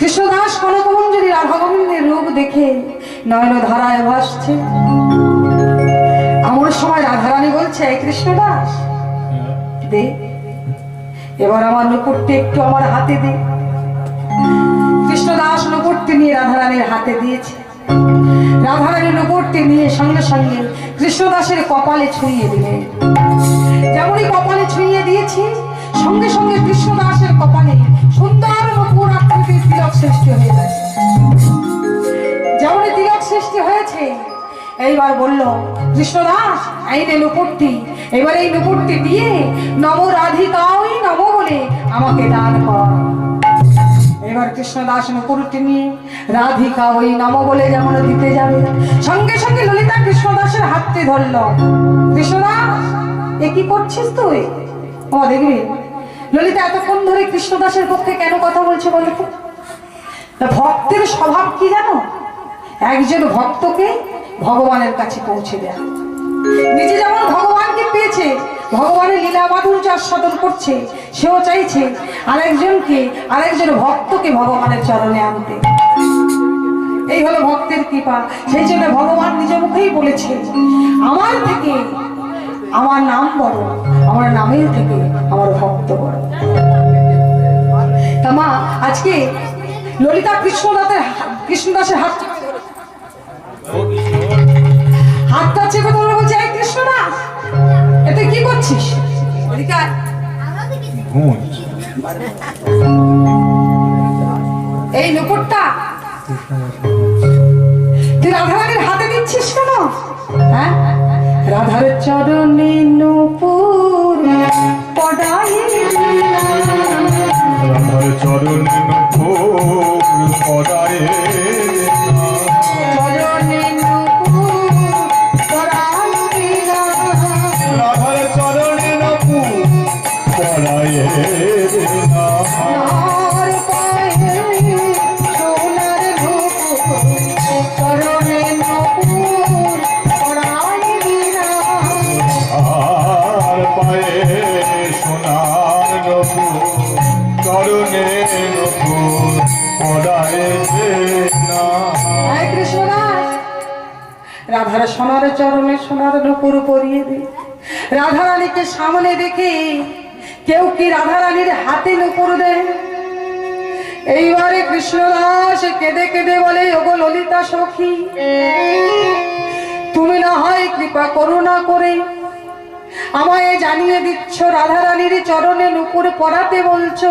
কৃষ্ণদাস কনকমঞ্জরি রাধা গোবিন্দের রূপ দেখে নয়ন ধারায় ভাসছে। এমন সময় রাধারানী বলছে, এই কৃষ্ণদাস, দে। এবার আমার নুপুরটি একটু আমার হাতে দে। কৃষ্ণদাস নুপুরটি নিয়ে রাধারানীর হাতে দিয়েছে। রাধারানী নুপুরটি নিয়ে সঙ্গে সঙ্গে কৃষ্ণদাসের কপালে ছুঁয়ে দিলেন যেমনই কপালে ছুঁয়ে দিয়েছি, সঙ্গে সঙ্গে কৃষ্ণদাসের কপালে সৃষ্টি হয়ে গেছে যেমনই তিলক সৃষ্টি হয়েছে, এইবার বলল, কৃষ্ণদাস, এই নে নুপুরটি। এবার এই নুপুরটি দিয়ে নব রাধিকাওই নব বলে আমাকে দান কর। এবার কৃষ্ণদাস নুপুরটি নিয়ে রাধিকা ওই নম বলে যেমন দিতে যাবে, সঙ্গে সঙ্গে ললিতা কৃষ্ণদাসের হাতটি ধরল। কৃষ্ণদাস, এ কি করছিস তুই? ও, দেখবি, ললিতা এতক্ষণ ধরে কৃষ্ণদাসের পক্ষে কেন কথা বলছে বলতো ভক্তের স্বভাব কি জানো? একজন ভক্তকে ভগবানের কাছে পৌঁছে দেয়। নিজে যেমন ভগবানকে পেয়েছে, ভগবানের লীলা মাধুর্য আস্বাদন করছে, সেও চাইছে আরেকজনকে, আরেকজন ভক্তকে ভগবানের চরণে আনতে। এই হলো ভক্তের কৃপা। সেই জন্য ভগবান নিজ মুখেই বলেছে, আমার থেকে আমার নাম বড়, আমার নামের থেকে আমার ভক্ত বড়। তা মা, আজকে ললিতা কৃষ্ণদাসের কৃষ্ণদাসের হাত হাতটা চেপে ধরে বলছে এই কৃষ্ণদাস এতে কি করছিস। ঘুম এই নুপুরটা তুই রাধারানীর হাতে দিচ্ছিস কেন? হ্যাঁ? রাধার চরণে নুপুর পড়াই রাধার চরণ চরণে নুপুর পড়াই রাধার চরণে ফুল পড়ায়ে আর পায়ে রাধার সোনার চরণে সোনার নুপুর পরিয়ে দে। রাধারানীকে সামনে দেখে, কেউ কি রাধারানীর হাতে নুপুর দেয় এইবারে কৃষ্ণদাস কেঁদে কেঁদে বলে, ওগো ললিতা সখী, তুমি না হয় কৃপা করুণা করে আমায় জানিয়ে দিচ্ছ, রাধারানীর চরণে নুপুর পড়াতে বলছো।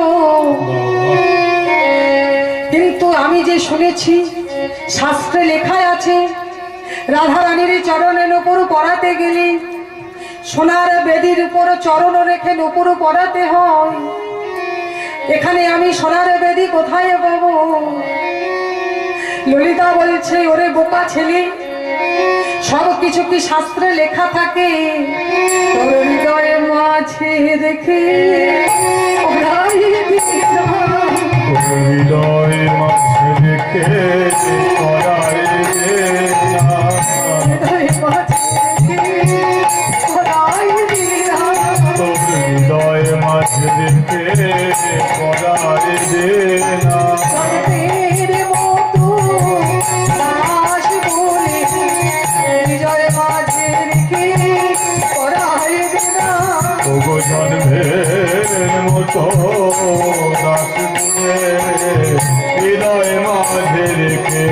কিন্তু আমি যে শুনেছি, শাস্ত্রে লেখায় আছে রাধারানীর চরণের উপর পড়াতে গেলে। সোনার বেদির উপর চরণ রেখে নুপুর পড়াতে হয়। এখানে আমি সোনার বেদি কোথায় পাবো? ললিতা বলছে, ওরে বোকা ছেলে, সব কিছু কি শাস্ত্রে লেখা থাকে? মাঝে রেখে হৃদয় মাঝে রেখে পড়ায় না জনমের মতো দাস হৃদয়ে মাঝে রেখে